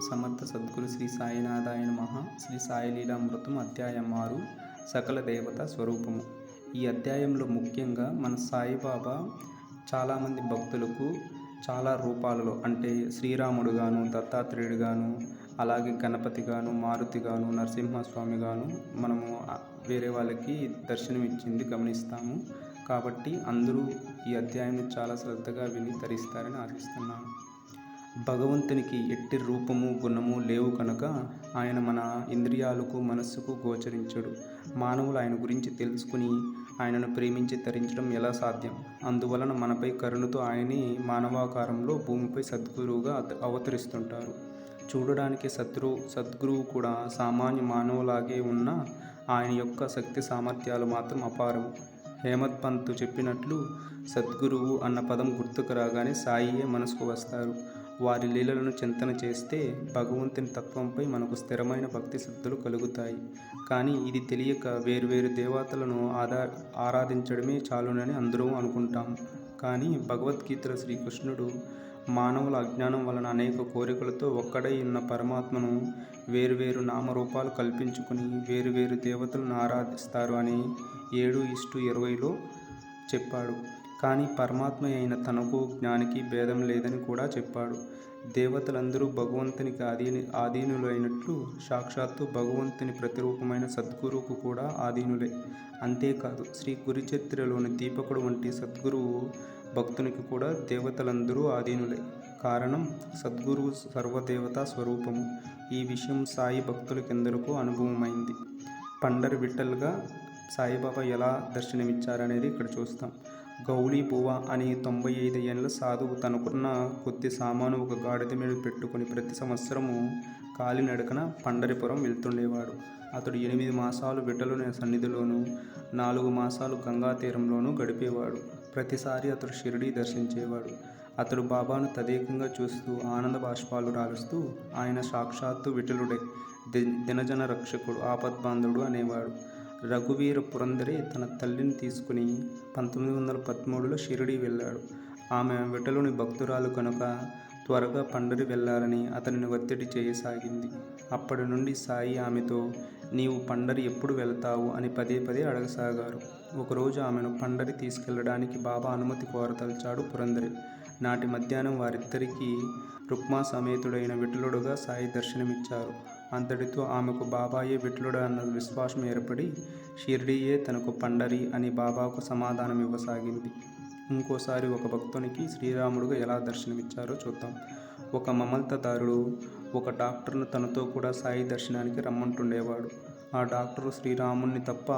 సమర్థ సద్గురు శ్రీ సాయినాథాయ మహా శ్రీ సాయిలీలామృతం అధ్యాయం ఆరు. సకల దేవత స్వరూపము. ఈ అధ్యాయంలో ముఖ్యంగా మన సాయిబాబా చాలామంది భక్తులకు చాలా రూపాలలో అంటే శ్రీరాముడు గాను దత్తాత్రేయుడు గాను అలాగే గణపతి గాను మారుతి గాను నరసింహస్వామి గాను మనము వేరే వాళ్ళకి దర్శనం ఇచ్చింది గమనిస్తాము. కాబట్టి అందరూ ఈ అధ్యాయాన్ని చాలా శ్రద్ధగా విని తరిస్తారని ఆశిస్తున్నాను. భగవంతునికి ఎట్టి రూపము గుణము లేవు కనుక ఆయన మన ఇంద్రియాలకు మనస్సుకు గోచరించడు. మానవులు ఆయన గురించి తెలుసుకుని ఆయనను ప్రేమించి తరించడం ఎలా సాధ్యం? అందువలన మనపై కరుణతో ఆయనే మానవాకారంలో భూమిపై సద్గురువుగా అత- అవతరిస్తుంటారు. చూడడానికి శత్రు సద్గురువు కూడా సామాన్య మానవులాగే ఉన్న ఆయన యొక్క శక్తి సామర్థ్యాలు మాత్రం అపారం. హేమత్ పంత్ చెప్పినట్లు సద్గురువు అన్న పదం గుర్తుకు రాగానే సాయియే మనసుకు వస్తారు. వారి లీలలను చింతన చేస్తే భగవంతుని తత్వంపై మనకు స్థిరమైన భక్తి శుద్ధులు కలుగుతాయి. కానీ ఇది తెలియక వేరువేరు దేవతలను ఆదా ఆరాధించడమే చాలునని అందరూ అనుకుంటాం. కానీ భగవద్గీతలో శ్రీకృష్ణుడు మానవుల అజ్ఞానం వలన అనేక కోరికలతో ఒక్కడై ఉన్న పరమాత్మను వేరువేరు నామరూపాలు కల్పించుకుని వేరువేరు దేవతలను ఆరాధిస్తారు అని ఏడు ఇష్టు ఇరవైలో చెప్పాడు. కానీ పరమాత్మ అయిన తనకు జ్ఞానికి భేదం లేదని కూడా చెప్పాడు. దేవతలందరూ భగవంతునికి ఆధీని ఆధీనులైనట్లు సాక్షాత్తు భగవంతుని ప్రతిరూపమైన సద్గురువుకు కూడా ఆధీనులే. అంతేకాదు శ్రీ గురుచరిత్రలోని దీపకుడు వంటి సద్గురువు భక్తునికి కూడా దేవతలందరూ ఆధీనులే. కారణం సద్గురువు సర్వదేవతా స్వరూపము. ఈ విషయం సాయి భక్తులకెందరికో అనుభవమైంది. పండరి విట్టలుగా సాయిబాబా ఎలా దర్శనమిచ్చారనేది ఇక్కడ చూస్తాం. గౌళీ అనే అని తొంభై ఐదు ఏళ్ళ సాధువు తనకున్న కొద్ది సామాను ఒక గాడిద మీద పెట్టుకుని ప్రతి సంవత్సరము కాలినడకన పండరిపురం వెళ్తుండేవాడు. అతడు ఎనిమిది మాసాలు విఠలుని సన్నిధిలోనూ నాలుగు మాసాలు గంగా తీరంలోనూ గడిపేవాడు. ప్రతిసారి అతడు షిరిడీ దర్శించేవాడు. అతడు బాబాను తదేకంగా చూస్తూ ఆనంద బాష్పాలు రాలుస్తూ ఆయన సాక్షాత్తు విఠలుడే ది- దినజన రక్షకుడు ఆపద్బాంధుడు అనేవాడు. రఘువీర పురందరే తన తల్లిని తీసుకుని పంతొమ్మిది వందల పదమూడులో షిరిడి వెళ్ళాడు. ఆమె విఠలుని భక్తురాలు కనుక త్వరగా పండరి వెళ్ళాలని అతనిని ఒత్తిడి చేయసాగింది. అప్పటి నుండి సాయి ఆమెతో నీవు పండరి ఎప్పుడు వెళ్తావు? అని పదే పదే అడగసాగారు. ఒకరోజు ఆమెను పండరి తీసుకెళ్ళడానికి బాబా అనుమతి కోరతలిచాడు పురందరి. నాటి మధ్యాహ్నం వారిద్దరికీ రుక్మా సమేతుడైన విఠలుడుగా సాయి దర్శనమిచ్చారు. అంతటితో ఆమెకు బాబాయే విట్లుడు అన్న విశ్వాసం ఏర్పడి షిర్డీయే తనకు పండరి అని బాబాకు సమాధానం ఇవ్వసాగింది. ఇంకోసారి ఒక భక్తునికి శ్రీరాముడుగా ఎలా దర్శనమిచ్చారో చూద్దాం. ఒక మమల్తదారుడు ఒక డాక్టర్ను తనతో కూడా సాయి దర్శనానికి రమ్మంటుండేవాడు. ఆ డాక్టరు శ్రీరాముణ్ణి తప్ప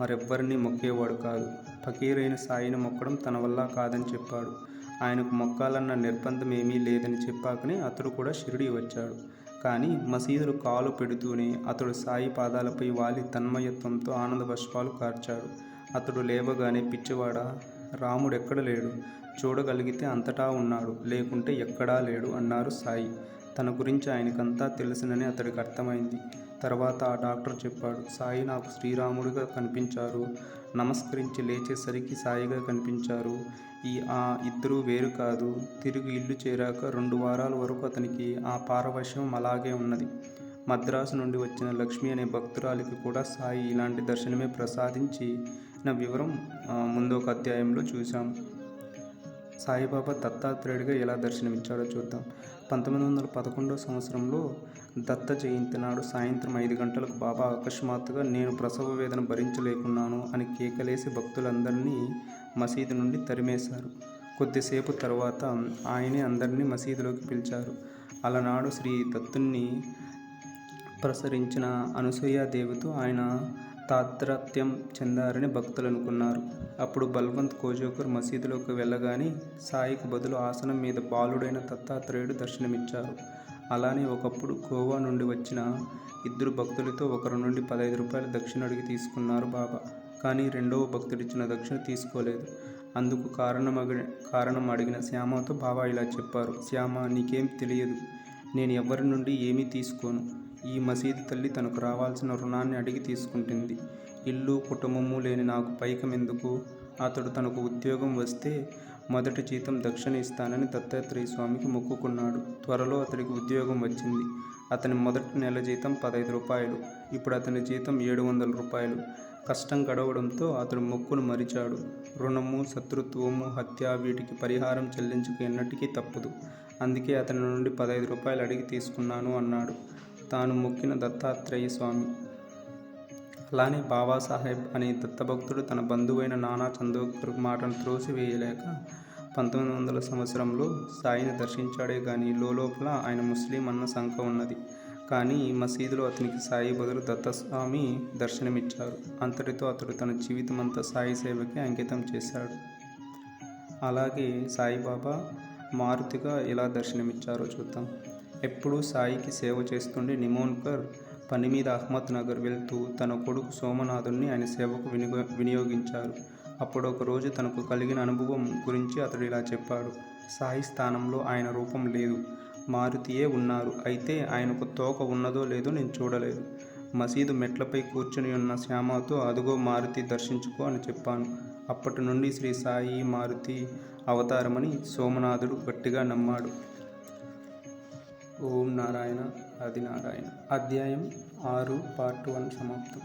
మరెవ్వరిని మొక్కేవాడు కాదు. ఫకీరైన సాయిని మొక్కడం తన వల్ల కాదని చెప్పాడు. ఆయనకు మొక్కాలన్న నిర్బంధం ఏమీ లేదని చెప్పాకనే అతడు కూడా షిరిడి వచ్చాడు. కానీ మసీదులు కాలు పెడుతూనే అతడు సాయి పాదాలపై వాలి తన్మయత్వంతో ఆనంద పుష్పాలు కార్చాడు. అతడు లేవగానే పిచ్చివాడా? రాముడు ఎక్కడ లేడు? చూడగలిగితే అంతటా ఉన్నాడు. లేకుంటే ఎక్కడా లేడు అన్నారు సాయి. తన గురించి ఆయనకంతా తెలుసునని అతడికి అర్థమైంది. తర్వాత ఆ డాక్టర్ చెప్పాడు సాయి నాకు శ్రీరాముడిగా కనిపించారు. నమస్కరించి లేచేసరికి సాయిగా కనిపించారు. ఈ ఆ ఇద్దరూ వేరు కాదు. తిరిగి ఇల్లు చేరాక రెండు వారాల వరకు అతనికి ఆ పారవశ్యం అలాగే ఉన్నది. మద్రాసు నుండి వచ్చిన లక్ష్మి అనే భక్తురాలికి కూడా సాయి ఇలాంటి దర్శనమే ప్రసాదించి నా వివరం ముందు ఒక అధ్యాయంలో చూశాము సాయిబాబా దత్తాత్రేయుడిగా ఎలా దర్శనమిచ్చాడో చూద్దాం. పంతొమ్మిది వందల పదకొండో సంవత్సరంలో దత్త జయంతి నాడు సాయంత్రం ఐదు గంటలకు బాబా అకస్మాత్తుగా నేను ప్రసవ వేదన భరించలేకున్నాను అని కేకలేసి భక్తులందరినీ మసీదు నుండి తరిమేశారు. కొద్దిసేపు తర్వాత ఆయనే అందరినీ మసీదులోకి పిలిచారు. అలనాడు శ్రీ దత్తుణ్ణి ప్రసరించిన అనసూయాదేవితో ఆయన తాత్రత్యం చెందారని భక్తులు అనుకున్నారు అప్పుడు బల్వంత్ కోజోకర్ మసీదులోకి వెళ్ళగానే సాయికి బదులు ఆసనం మీద బాలుడైన దత్తాత్రేయుడు దర్శనమిచ్చారు. అలానే ఒకప్పుడు గోవా నుండి వచ్చిన ఇద్దరు భక్తులతో ఒకరి నుండి పదహైదు రూపాయలు దక్షిణ అడిగి తీసుకున్నారు బాబా. కానీ రెండవ భక్తుడిచ్చిన దక్షిణ తీసుకోలేదు. అందుకు కారణం కారణం అడిగిన శ్యామతో బాబా ఇలా చెప్పారు. శ్యామ నీకేం తెలియదు. నేను ఎవరి నుండి ఏమీ తీసుకోను. ఈ మసీదు తల్లి తనకు రావాల్సిన రుణాన్ని అడిగి తీసుకుంటుంది. ఇల్లు కుటుంబము లేని నాకు పైకం ఎందుకు అతడు తనకు ఉద్యోగం వస్తే మొదటి జీతం దక్షిణ ఇస్తానని దత్తాత్రేయ స్వామికి మొక్కుకున్నాడు. త్వరలో అతడికి ఉద్యోగం వచ్చింది. అతని మొదటి నెల జీతం పదహైదు రూపాయలు. ఇప్పుడు అతని జీతం ఏడు వందల రూపాయలు. కష్టం గడవడంతో అతడు మొక్కును మరిచాడు. రుణము శత్రుత్వము హత్య వీటికి పరిహారం చెల్లించక ఎన్నటికీ తప్పదు. అందుకే అతని నుండి పదహైదు రూపాయలు అడిగి తీసుకున్నాను అన్నాడు. తాను మొక్కిన దత్తాత్రేయ స్వామి అలానే బాబాసాహెబ్ అనే దత్తభక్తుడు తన బంధువైన నానా చందోకర్ మాటను త్రోసివేయలేక పంతొమ్మిది వందల సంవత్సరంలో సాయిని దర్శించాడే కానీ లోపల ఆయన ముస్లిం అన్న శంక ఉన్నది. కానీ మసీదులో అతనికి సాయి బదులు దత్తస్వామి దర్శనమిచ్చారు. అంతటితో అతడు తన జీవితమంతా సాయి సేవకి అంకితం చేశాడు. అలాగే సాయిబాబా మారుతిగా ఎలా దర్శనమిచ్చారో చూద్దాం. ఎప్పుడూ సాయికి సేవ చేస్తుండే నిమోన్కర్ పని మీద అహ్మద్ నగర్ వెళ్తూ తన కొడుకు సోమనాథుని ఆయన సేవకు వినియో వినియోగించారు. అప్పుడు ఒక రోజు తనకు కలిగిన అనుభవం గురించి అతడు ఇలా చెప్పాడు. సాయి స్థానంలో ఆయన రూపం లేదు. మారుతియే ఉన్నారు. అయితే ఆయనకు తోక ఉన్నదో లేదో నేను చూడలేదు. మసీదు మెట్లపై కూర్చుని ఉన్న శ్యామతో అదుగో మారుతి దర్శించుకో అని చెప్పాను. అప్పటి నుండి శ్రీ సాయి మారుతి అవతారమని సోమనాథుడు గట్టిగా నమ్మాడు. ఓం నారాయణ. ఆది నారాయణ అధ్యాయం ఆరు పార్ట్ వన్ సమాప్తం.